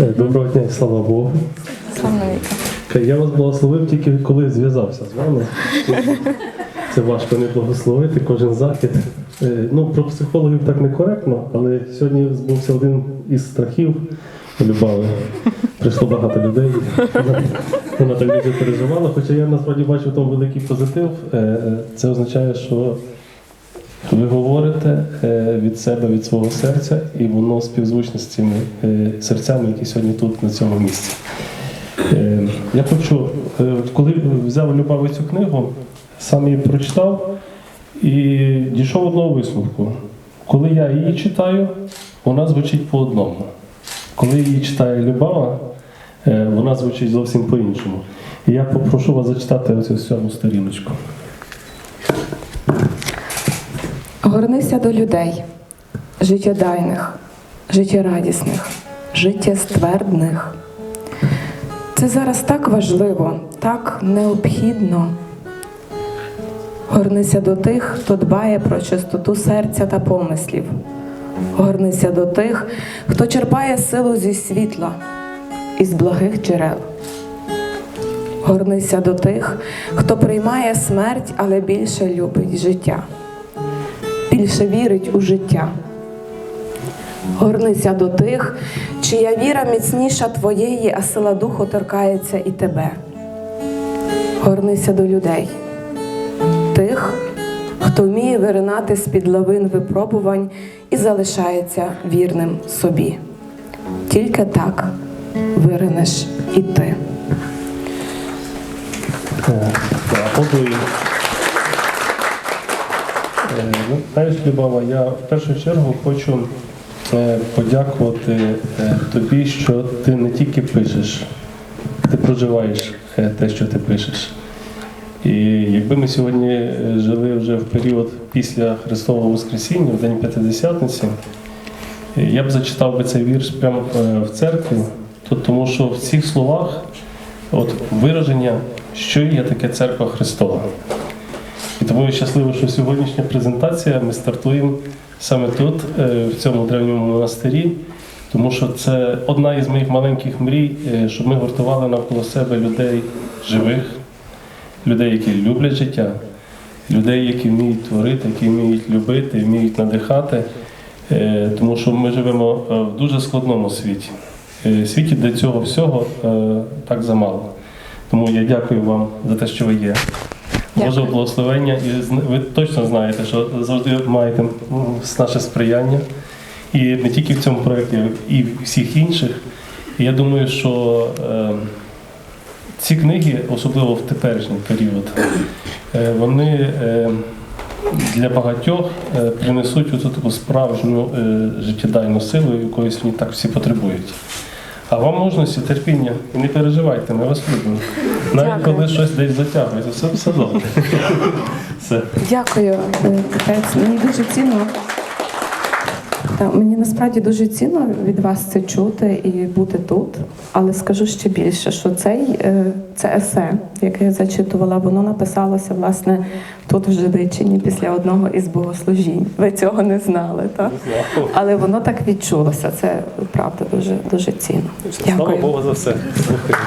Е, Доброго дня слава Богу. Славновіка. Е, Я вас благословив тільки коли зв'язався з вами. Це важко не благословити кожен захід. Е, Ну, про психологів так некоректно, але сьогодні збувся один із страхів Любави. Прийшло багато людей. Вона, вона так дуже переживала, хоча я насправді бачу тому великий позитив. Е, е, Це означає, що ви говорите від себе, від свого серця, і воно співзвучне з цими серцями, які сьогодні тут, на цьому місці. Я хочу, коли взяв Любаву цю книгу, сам її прочитав і дійшов одного висновку. Коли я її читаю, вона звучить по одному. Коли її читає Любава, е, вона звучить зовсім по-іншому. І я попрошу вас зачитати оцю сьому сторіночку. Горнися до людей, життєдайних, життєрадісних, життєствердних. Це зараз так важливо, так необхідно. Горнися до тих, хто дбає про чистоту серця та помислів. Горнися до тих, хто черпає силу зі світла, із благих джерел. Горнися до тих, хто приймає смерть, але більше любить життя більше вірить у життя. Горнися до тих, чия віра міцніша твоєї, а сила духу торкається і тебе. Горнися до людей, тих, хто вміє виринати з-під лавин випробувань і залишається вірним собі. Тільки так виринеш і ти. Е, Аплодую. Е, ну, Знаєш, Любава, я в першу чергу хочу е, подякувати е, тобі, що ти не тільки пишеш, ти проживаєш е, те, що ти пишеш. І якби ми сьогодні е, жили вже в період після Христового Воскресіння, в День П'ятидесятниці, я б зачитав би цей вірш прямо е, в церкві, то- тому що в цих словах от вираження, що є таке церква Христова. І тому я щасливий, що сьогоднішня презентація ми стартуємо саме тут, е, в цьому древньому монастирі, тому що це одна із моїх маленьких мрій, щоб ми гуртували навколо себе людей живих, людей, які люблять життя, людей, які вміють творити, які вміють любити, вміють надихати. Е, Тому що ми живемо е, в дуже складному світі. Е, Світі, де цього всього так замало. Тому я дякую вам за те, що ви є. Боже благословення, і ви точно знаєте, що завжди маєте наше сприяння. І не тільки в цьому проєкті, і в всіх інших. І я думаю, що ці книги, особливо в теперішній період, е, вони е, для багатьох е, принесуть оцю таку справжню життєдайну силу, якоїсь вони так всі потребують. А вам мужності, терпіння, і не переживайте, ми вас любимо. Навіть коли щось десь затягується, все, все добре. Все. Дякую. Мені дуже цінно. Та, мені насправді дуже цінно від вас це чути і бути тут. Але скажу ще більше, що цей е, це есе, яке я зачитувала, воно написалося власне тут в Жидичині після одного із богослужінь. Ви цього не знали, так? Але воно так відчулося. Це правда дуже дуже цінно. Слава Богу за все.